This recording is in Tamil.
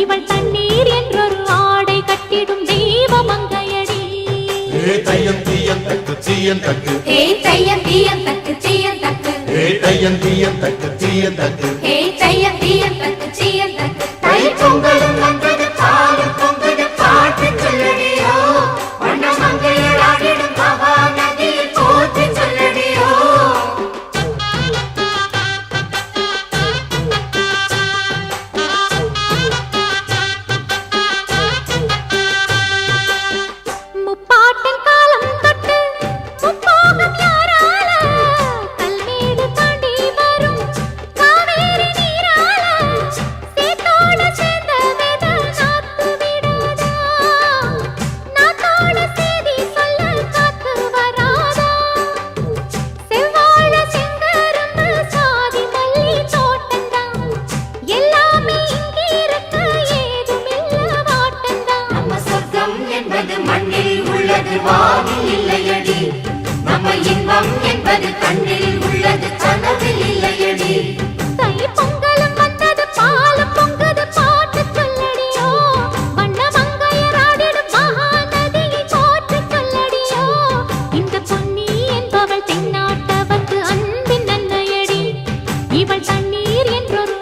இவள் தண்ணீர் என்றொரு ஆடை கட்டிடும் தெய்வ மங்கையடி ஏ தையம் தீயம் தக்கு சீயம் தக்கு. ஏ தையம் தீயம் தக்கு சீயம் தக்கு. ஏ தையம் தீயம் தக்கு சீயம் தக்கு. ஏ தையம் தீயம் தக்கு சீயம் தக்கு. தை பொங்கலும் தண்ணீர் என்றொரு